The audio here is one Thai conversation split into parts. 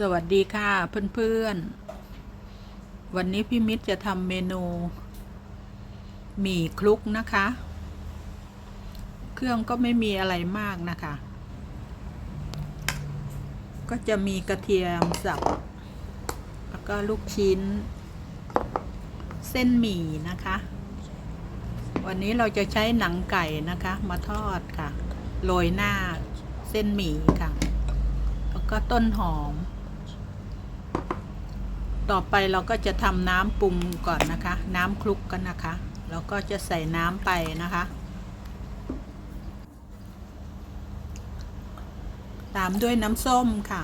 สวัสดีค่ะเพื่อนๆ วันนี้พี่มิตรจะทำเมนูหมี่คลุกนะคะ เครื่องก็ไม่มีอะไรมากนะคะ ก็จะมีกระเทียมสับ แล้วก็ลูกชิ้น เส้นหมี่นะคะ วันนี้เราจะใช้หนังไก่นะคะ มาทอดค่ะ โรยหน้าเส้นหมี่ค่ะ แล้วก็ต้นหอม ต่อไปเราก็จะทำน้ำปรุงก่อนนะคะ น้ำคลุกกันนะคะแล้วก็จะใส่น้ำไปนะคะ ตามด้วยน้ำส้มค่ะ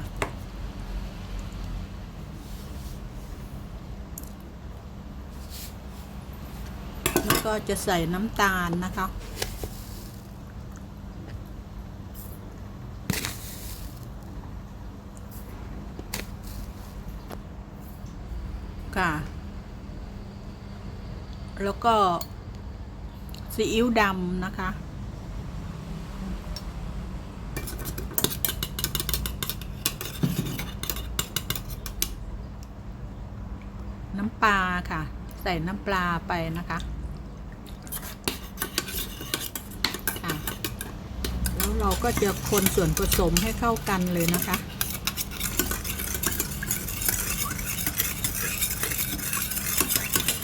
แล้วก็จะใส่น้ำตาลนะคะ แล้วก็ซีอิ๊วดำนะคะ น้ำปลาค่ะ ใส่น้ำปลาไปนะคะแล้วเราก็จะคนส่วนผสมให้เข้ากันเลยนะคะ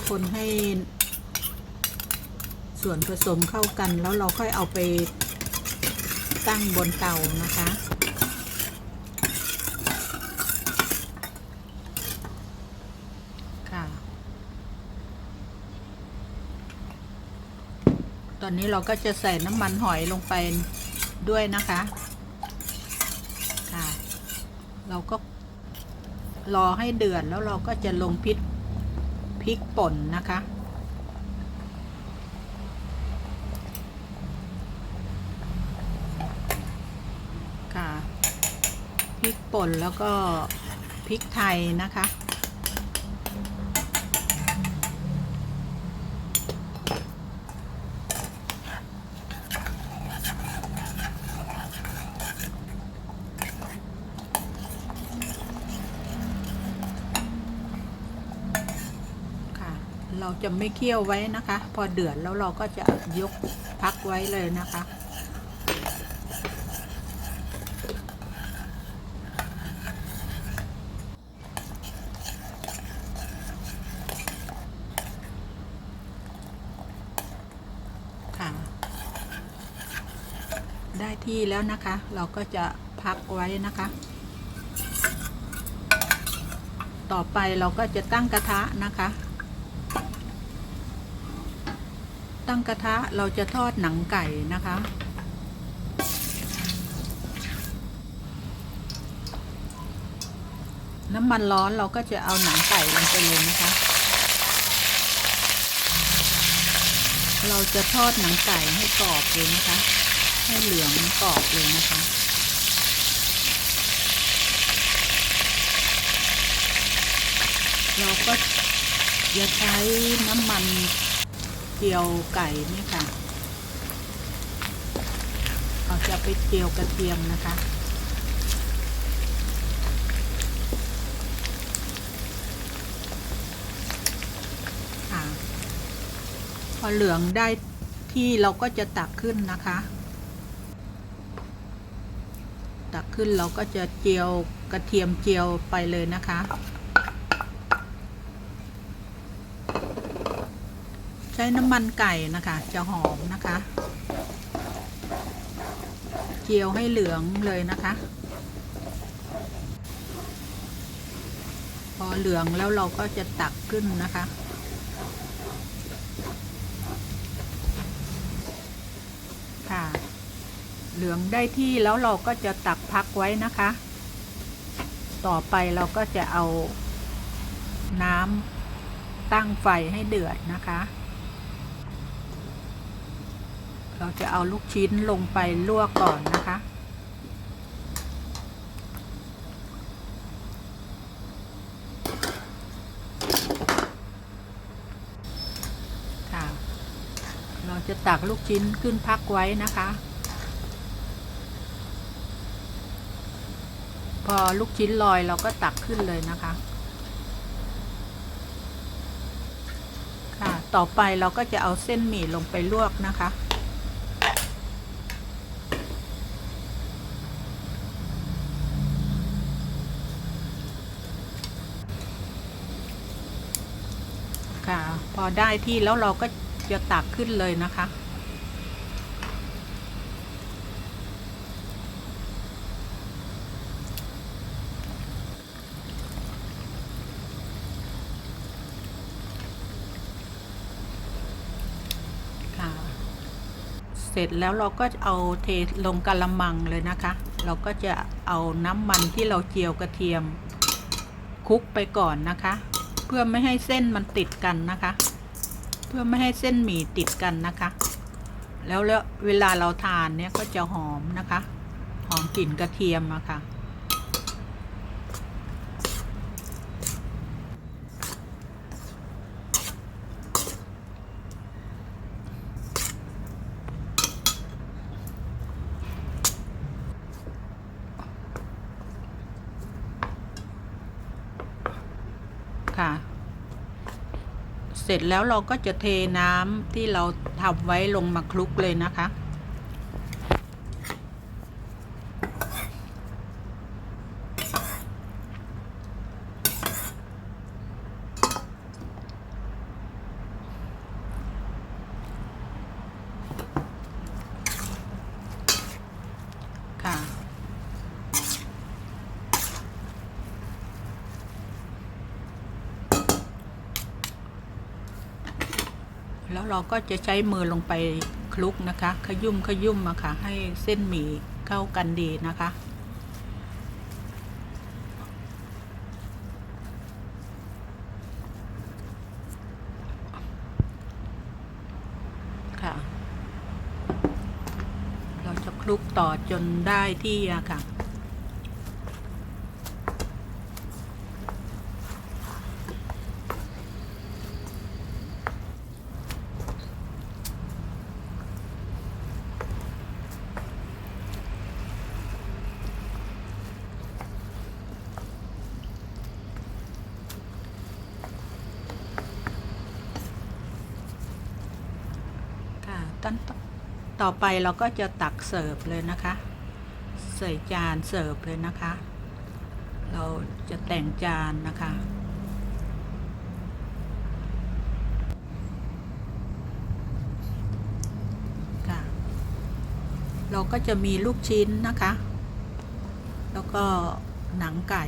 คนให้ ส่วนผสมเข้ากันแล้วเราค่อยเอาไปตั้งบนเตานะคะ ค่ะ ตอนนี้เราก็จะใส่น้ำมันหอยลงไปด้วยนะคะ ค่ะ เราก็รอให้เดือดแล้วเราก็จะลงพริกพริกป่นนะคะ พ ริกป่นแล้วก็พริกไทยนะคะค่ะเราจะไม่เคี่ยวไว้นะคะ พอเดือดแล้วเราก็จะยกพักไว้เลยนะคะ ได้ ที่แล้วนะคะ เราก็จะพักไว้นะคะ ต่อไปเราก็จะตั้งกระทะนะคะ ตั้งกระทะเราจะทอดหนังไก่นะคะ น้ำมันร้อนเราก็จะเอาหนังไก่ลงไปเลยนะคะเราจะทอดหนังไก่ให้กรอบเลยนะคะ ให้เหลืองกรอบเลยนะคะเราก็จะใช้น้ำมันเจียวไก่นี่ค่ะ เราจะไปเจียวกระเทียมนะคะค่ะพอเหลืองได้ที่เราก็จะตักขึ้นนะคะ ตักขึ้นเราก็จะเจียวกระเทียมเจียวไปเลยนะคะ ใช้น้ำมันไก่นะคะ จะหอมนะคะ เจียวให้เหลืองเลยนะคะ พอเหลืองแล้วเราก็จะตักขึ้นนะคะ เหลืองได้ที่แล้วเราก็จะตักพักไว้นะคะ ต่อไปเราก็จะเอาน้ำตั้งไฟให้เดือดนะคะ เราจะเอาลูกชิ้นลงไปลวกก่อนนะคะค่ะเราจะตักลูกชิ้นขึ้นพักไว้นะคะ พอลูกชิ้นลอยเราก็ตักขึ้นเลยนะคะ ค่ะ ต่อไปเราก็จะเอาเส้นหมี่ลงไปลวกนะคะ ค่ะ พอได้ที่แล้วเราก็จะตักขึ้นเลยนะคะ เส ร็จแล้วเราก็เอาเทลงกะละมังเลยนะคะ เราก็จะเอาน้ำมันที่เราเจียวกระเทียมคลุกไปก่อนนะคะ เพื่อไม่ให้เส้นมันติดกันนะคะ เพื่อไม่ให้เส้นหมี่ติดกันนะคะ แล้วแล้วเวลาเราทานเนี่ยก็จะหอมนะคะ หอมกลิ่นกระเทียมอะค่ะ ค่ะ เสร็จแล้วเราก็จะเทน้ำที่เราทำไว้ลงมาคลุกเลยนะคะค่ะ แล้วเราก็จะใช้มือลงไปคลุกนะคะ ขยุ่มขยุ่มมาค่ะ ให้เส้นหมี่เข้ากันดีนะคะ ค่ะ เราจะคลุกต่อจนได้ที่ค่ะ ค่ะ ตั้นต่อไปเราก็จะตักเสิร์ฟเลยนะคะ ใส่จานเสิร์ฟเลยนะคะ เราจะแต่งจานนะคะค่ะเราก็จะมีลูกชิ้นนะคะ แล้วก็หนังไก่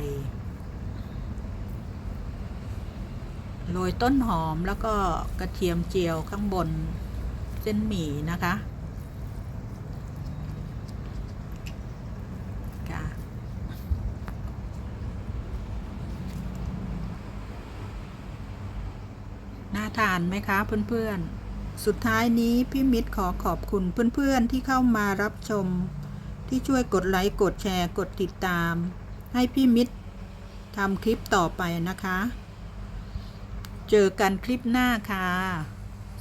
โรยต้นหอมแล้วก็กระเทียมเจียวข้างบน เส้นหมี่นะคะน่าทานไหมคะเพื่อนๆ สุดท้ายนี้พี่มิตรขอขอบคุณเพื่อนๆที่เข้ามารับชม ที่ช่วยกดไลค์กดแชร์กดติดตาม ให้พี่มิตรทำคลิปต่อไปนะคะ เจอกันคลิปหน้าค่ะ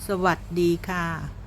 สวัสดีค่ะ